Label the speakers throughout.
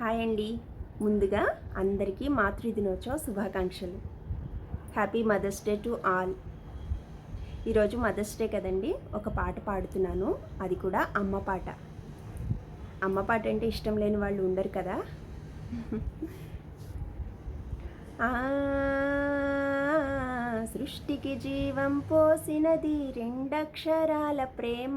Speaker 1: Hi అండి. ముందుగా అందరికీ మాతృ దినోత్సవ శుభాకాంక్షలు. Happy mother's day to all ఈరోజు మదర్స్ డే కదండి. ఒక పాట పాడుతున్నాను. అది కూడా అమ్మ పాట. అమ్మ పాట అంటే ఇష్టం లేని వాళ్ళు ఉండరు కదా. ఆ, సృష్టికి జీవం పోసినది రెండక్షరాల ప్రేమ.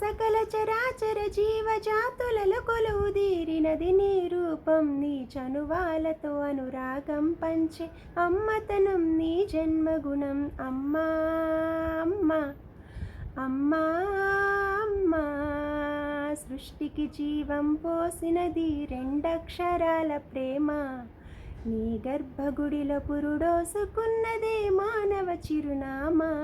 Speaker 1: సకల చరాచర జీవజాతులలో కొలువుదీరినది నీ రూపం. నీ చనువాలతో అనురాగం పంచే అమ్మతనం నీ జన్మగుణం. అమ్మా అమ్మా అమ్మా అమ్మ. సృష్టికి జీవం పోసినది రెండక్షరాల ప్రేమ. నీ గర్భగుడిలో పురుడోసుకున్నదే మానవ చిరునామా.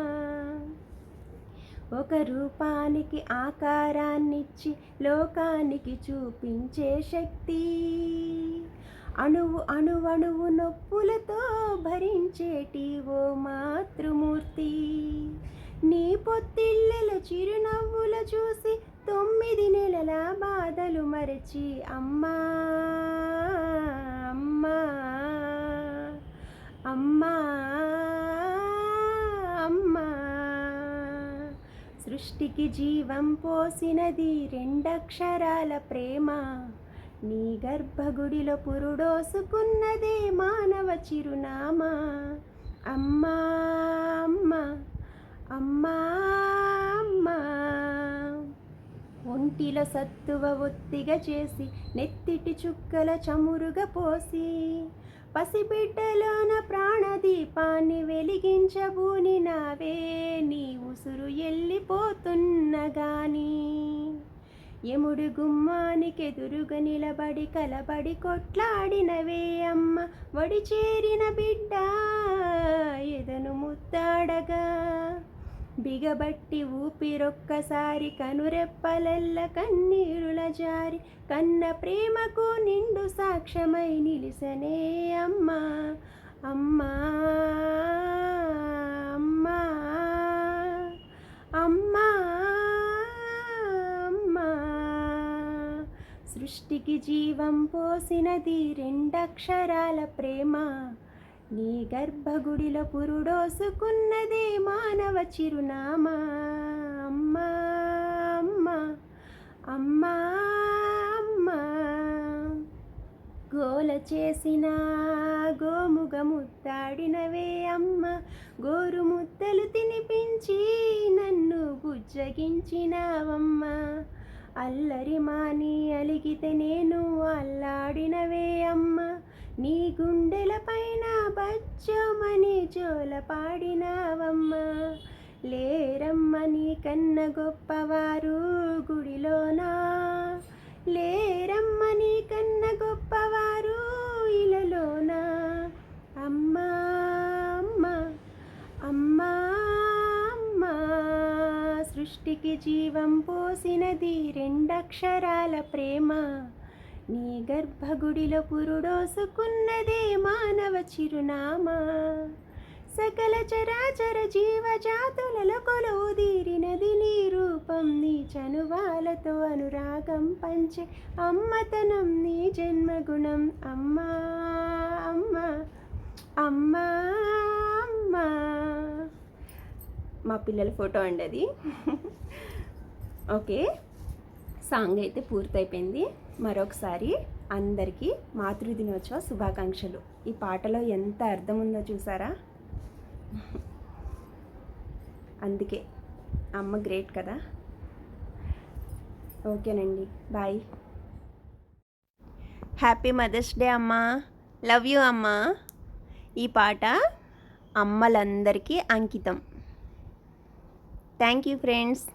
Speaker 1: ఒక రూపానికి ఆకారాన్నిచ్చి లోకానికి చూపించే శక్తి. అణువు అణువణువు నొప్పులతో భరించేటి ఓ మాతృమూర్తి. నీ పొత్తిళ్ళల చిరునవ్వుల చూసి తొమ్మిది నెలల బాధలు మరచి అమ్మా. అమ్మా సృష్టికి జీవం పోసినది రెండక్షరాల ప్రేమ. నీ గర్భగుడిలో పురుడోసుకున్నదే మానవ చిరునామా. అమ్మా అమ్మా అమ్మా ఒంటిలో సత్తువ ఒత్తిగా చేసి నెత్తిటి చుక్కల చమురుగా పోసి పసిబిడ్డలోన ప్రాణదీపాన్ని వెలిగించబూని నావే నీ ఉసు పోతున్నగాని యముడు గుమ్మానికెదురుగా నిలబడి కలబడి కొట్లాడినవే అమ్మ వడి చేరిన బిడ్డ ఎదను ముద్దాడగా. బిగబట్టి ఊపిరొక్కసారి కనురెప్పలెల్ల కన్నీరుల జారి కన్న ప్రేమకు నిండు సాక్ష్యమై నిలిసనే అమ్మా అమ్మా. సృష్టికి జీవం పోసినది రెండక్షరాల ప్రేమ. నీ గర్భగుడిలో పురుడోసుకున్నదే మానవ చిరునామా. అమ్మా అమ్మా అమ్మా అమ్మా. గోల చేసిన గోముగ ముత్తాడినవే అమ్మ. గోరు ముద్దలు తినిపించి నన్ను బుజ్జగించినావమ్మా. అల్లరి మాని అలిగితే నేను అల్లాడినవే అమ్మ. నీ గుండెల పైన బచ్చమని జోల పాడినావమ్మ లేరమ్మ నీ కన్న గొప్పవారు గుడిలోనా? లేరమ్మ నీ కన్న గొప్పవారు ఇలలోనా అమ్మా అమ్మా అమ్మా అమ్మా సృష్టికి జీవం పోసినది రెండక్షరాల ప్రేమ. నీ గర్భగుడిలో పురుడోసుకున్నదే మానవ చిరునామా. సకల చరాచర జీవజాతులలో కొలువుదీరినది నీ రూపం. నీ చనువాలతో అనురాగం పంచే అమ్మతనం నీ జన్మగుణం. అమ్మా అమ్మా అమ్మా అమ్మా. మా పిల్లల ఫోటో అండి అది. ఓకే. సాంగ్ అయితే పూర్తయిపోయింది. మరొకసారి అందరికీ మాతృదినోత్సవ శుభాకాంక్షలు. ఈ పాటలో ఎంత అర్థం ఉందో చూసారా? అందుకే అమ్మ గ్రేట్ కదా. ఓకేనండి. బాయ్. హ్యాపీ మదర్స్ డే అమ్మా. లవ్ యూ అమ్మా. ఈ పాట అమ్మలందరికీ అంకితం. Thank you, friends.